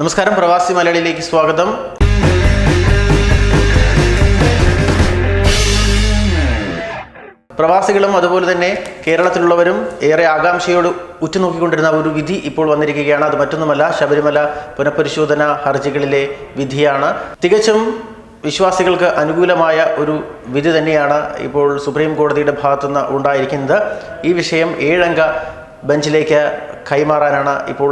നമസ്കാരം പ്രവാസി മലയാളിയിലേക്ക് സ്വാഗതം. പ്രവാസികളും അതുപോലെ തന്നെ കേരളത്തിലുള്ളവരും ഏറെ ആകാംക്ഷയോട് ഉറ്റുനോക്കിക്കൊണ്ടിരുന്ന ഒരു വിധി ഇപ്പോൾ വന്നിരിക്കുകയാണ്. അത് മറ്റൊന്നുമല്ല ശബരിമല പുനഃപരിശോധന ഹർജികളിലെ വിധിയാണ്. തികച്ചും വിശ്വാസികൾക്ക് അനുകൂലമായ ഒരു വിധി തന്നെയാണ് ഇപ്പോൾ സുപ്രീം കോടതിയുടെ ഭാഗത്തുനിന്ന് ഉണ്ടായിരിക്കുന്നത്. ഈ വിഷയം ഏഴംഗ ബെഞ്ചിലേക്ക് കൈമാറാനാണ് ഇപ്പോൾ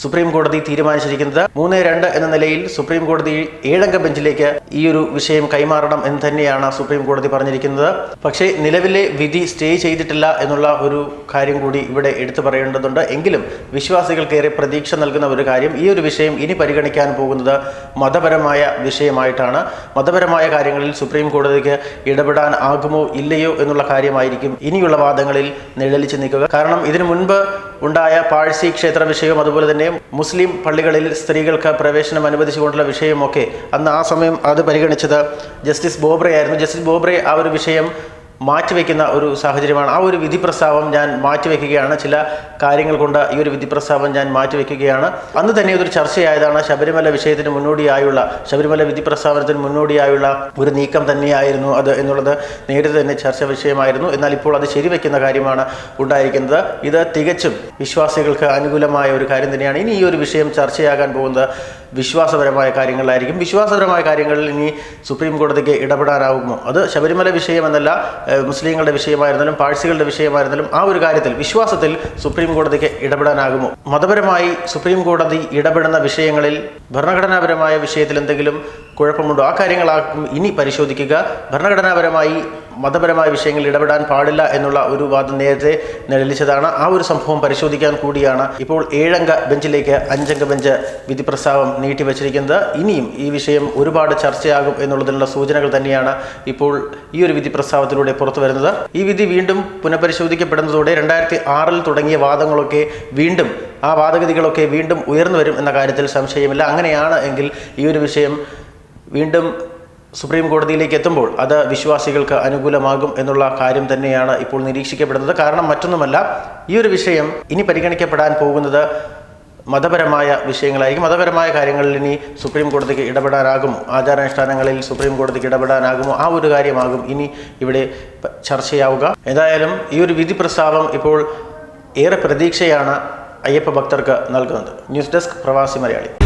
സുപ്രീം കോടതി തീരുമാനിച്ചിരിക്കുന്നത് മൂന്ന് രണ്ട് എന്ന നിലയിൽ സുപ്രീം കോടതി ഏഴംഗ ബെഞ്ചിലേക്ക് ഈ ഒരു വിഷയം കൈമാറണം എന്ന് തന്നെയാണ് സുപ്രീം കോടതി പറഞ്ഞിരിക്കുന്നത്. പക്ഷേ നിലവിലെ വിധി സ്റ്റേ ചെയ്തിട്ടില്ല എന്നുള്ള ഒരു കാര്യം കൂടി ഇവിടെ എടുത്തു പറയേണ്ടതുണ്ട്. എങ്കിലും വിശ്വാസികൾക്കേറെ പ്രതീക്ഷ നൽകുന്ന ഒരു കാര്യം ഈ ഒരു വിഷയം ഇനി പരിഗണിക്കാൻ പോകുന്നത് മതപരമായ വിഷയമായിട്ടാണ്. മതപരമായ കാര്യങ്ങളിൽ സുപ്രീം കോടതിക്ക് ഇടപെടാൻ ആകുമോ ഇല്ലയോ എന്നുള്ള കാര്യമായിരിക്കും ഇനിയുള്ള വാദങ്ങളിൽ നിഴലിച്ച് നിൽക്കുക. കാരണം ഇതിനു മുൻപ് ഉണ്ടായ പാഴ്സി ക്ഷേത്ര വിഷയവും അതുപോലെ തന്നെ മുസ്ലിം പള്ളികളിൽ സ്ത്രീകൾക്ക് പ്രവേശനം അനുവദിച്ചുകൊണ്ടുള്ള വിഷയമൊക്കെ അന്ന് ആ സമയം അത് പരിഗണിച്ചത് ജസ്റ്റിസ് ബോബ്രെ ആയിരുന്നു ജസ്റ്റിസ് ബോബ്രെ ആ ഒരു വിഷയം മാറ്റിവെക്കുന്ന ഒരു സാഹചര്യമാണ്. ആ ഒരു വിധി പ്രസ്താവം ഞാൻ മാറ്റിവെക്കുകയാണ്. ചില കാര്യങ്ങൾ കൊണ്ട് ഈ ഒരു വിധി പ്രസ്താവം ഞാൻ മാറ്റിവെക്കുകയാണ്. അന്ന് തന്നെ ഇതൊരു ചർച്ചയായതാണ്. ശബരിമല വിഷയത്തിന് മുന്നോടിയായുള്ള ശബരിമല വിധി പ്രസ്താവനത്തിന് മുന്നോടിയായുള്ള ഒരു നീക്കം തന്നെയായിരുന്നു അത് എന്നുള്ളത് നേരത്തെ തന്നെ ചർച്ച വിഷയമായിരുന്നു. എന്നാൽ ഇപ്പോൾ അത് ശരിവെക്കുന്ന കാര്യമാണ് ഉണ്ടായിരിക്കുന്നത്. ഇത് തികച്ചും വിശ്വാസികൾക്ക് അനുകൂലമായ ഒരു കാര്യം തന്നെയാണ്. ഇനി ഈ ഒരു വിഷയം ചർച്ചയാകാൻ പോകുന്നത് വിശ്വാസപരമായ കാര്യങ്ങളിലായിരിക്കും. വിശ്വാസപരമായ കാര്യങ്ങളിൽ ഇനി സുപ്രീം കോടതിക്ക് ഇടപെടാനാകുമോ അത് ശബരിമല വിഷയമെന്നല്ല മുസ്ലിങ്ങളുടെ വിഷയമായിരുന്നാലും പാഴ്സികളുടെ വിഷയമായിരുന്നാലും ആ ഒരു കാര്യത്തിൽ വിശ്വാസത്തിൽ സുപ്രീം കോടതിക്ക് ഇടപെടാനാകുമോ? മതപരമായി സുപ്രീം കോടതി ഇടപെടുന്ന വിഷയങ്ങളിൽ ഭരണഘടനാപരമായ വിഷയത്തിൽ എന്തെങ്കിലും കുഴപ്പമുണ്ടോ? ആ കാര്യങ്ങളാകും ഇനി പരിശോധിക്കുക. ഭരണഘടനാപരമായി മതപരമായ വിഷയങ്ങളിൽ ഇടപെടാൻ പാടില്ല എന്നുള്ള ഒരു വാദം നേരത്തെ നിഴലിച്ചതാണ്. ആ ഒരു സംഭവം പരിശോധിക്കാൻ കൂടിയാണ് ഇപ്പോൾ ഏഴംഗ ബെഞ്ചിലേക്ക് അഞ്ചംഗ ബെഞ്ച് വിധി പ്രസ്താവം നീട്ടിവച്ചിരിക്കുന്നത്. ഇനിയും ഈ വിഷയം ഒരുപാട് ചർച്ചയാകും എന്നുള്ളതിനുള്ള സൂചനകൾ തന്നെയാണ് ഇപ്പോൾ ഈ ഒരു വിധി പ്രസ്താവത്തിലൂടെ പുറത്തു വരുന്നത്. ഈ വിധി വീണ്ടും പുനഃപരിശോധിക്കപ്പെടുന്നതോടെ രണ്ടായിരത്തി ആറിൽ തുടങ്ങിയ വാദങ്ങളൊക്കെ വീണ്ടും ആ വാദഗതികളൊക്കെ വീണ്ടും ഉയർന്നു വരും എന്ന കാര്യത്തിൽ സംശയമില്ല. അങ്ങനെയാണ് എങ്കിൽ ഈ ഒരു വിഷയം വീണ്ടും സുപ്രീം കോടതിയിലേക്ക് എത്തുമ്പോൾ അത് വിശ്വാസികൾക്ക് അനുകൂലമാകും എന്നുള്ള കാര്യം തന്നെയാണ് ഇപ്പോൾ നിരീക്ഷിക്കപ്പെടുന്നത്. കാരണം മറ്റൊന്നുമല്ല ഈ ഒരു വിഷയം ഇനി പരിഗണിക്കപ്പെടാൻ പോകുന്നത് മതപരമായ വിഷയങ്ങളായിരിക്കും. മതപരമായ കാര്യങ്ങളിൽ ഇനി സുപ്രീം കോടതിക്ക് ഇടപെടാനാകുമോ ആചാരാനുഷ്ഠാനങ്ങളിൽ സുപ്രീം കോടതിക്ക് ഇടപെടാനാകുമോ? ആ ഒരു കാര്യമാകും ഇനി ഇവിടെ ചർച്ചയാവുക. എന്തായാലും ഈ ഒരു വിധി പ്രസ്താവം ഇപ്പോൾ ഏറെ പ്രതീക്ഷയാണ് അയ്യപ്പ ഭക്തർക്ക് നൽകുന്നത്. ന്യൂസ് ഡെസ്ക് പ്രവാസി മലയാളി.